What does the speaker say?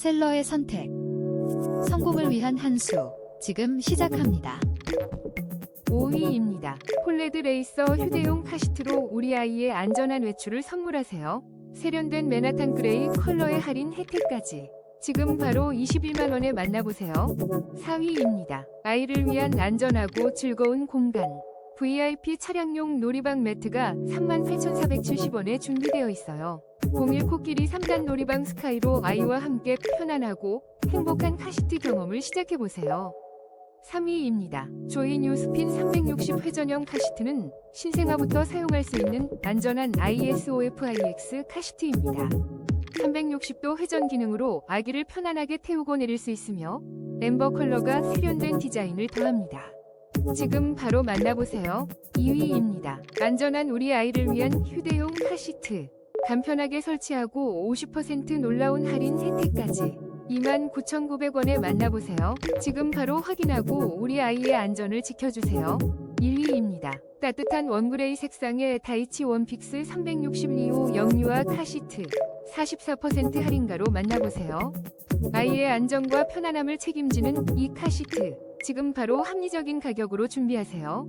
셀러의 선택. 성공을 위한 한 수. 지금 시작합니다. 5위입니다. 폴레드 레이서 휴대용 카시트로 우리 아이의 안전한 외출을 선물하세요. 세련된 맨하탄 그레이 컬러의 할인 혜택까지. 지금 바로 21만 원에 만나보세요. 4위입니다. 아이를 위한 안전하고 즐거운 공간. VIP 차량용 놀이방 매트가 38,470원에 준비되어 있어요. 01 코끼리 3단 놀이방 스카이로 아이와 함께 편안하고 행복한 카시트 경험을 시작해보세요. 3위입니다. 조이 뉴 스핀 360 회전형 카시트는 신생아부터 사용할 수 있는 안전한 ISOFIX 카시트입니다. 360도 회전 기능으로 아기를 편안하게 태우고 내릴 수 있으며 엠버 컬러가 세련된 디자인을 더합니다. 지금 바로 만나보세요. 2위입니다. 안전한 우리 아이를 위한 휴대용 카시트. 간편하게 설치하고 50% 놀라운 할인 혜택까지. 29,900원에 만나보세요. 지금 바로 확인하고 우리 아이의 안전을 지켜주세요. 1위입니다. 따뜻한 원그레이 색상의 다이치 원픽스 362호 영유아 카시트 44% 할인가로 만나보세요. 아이의 안전과 편안함을 책임지는 이 카시트 지금 바로 합리적인 가격으로 준비하세요.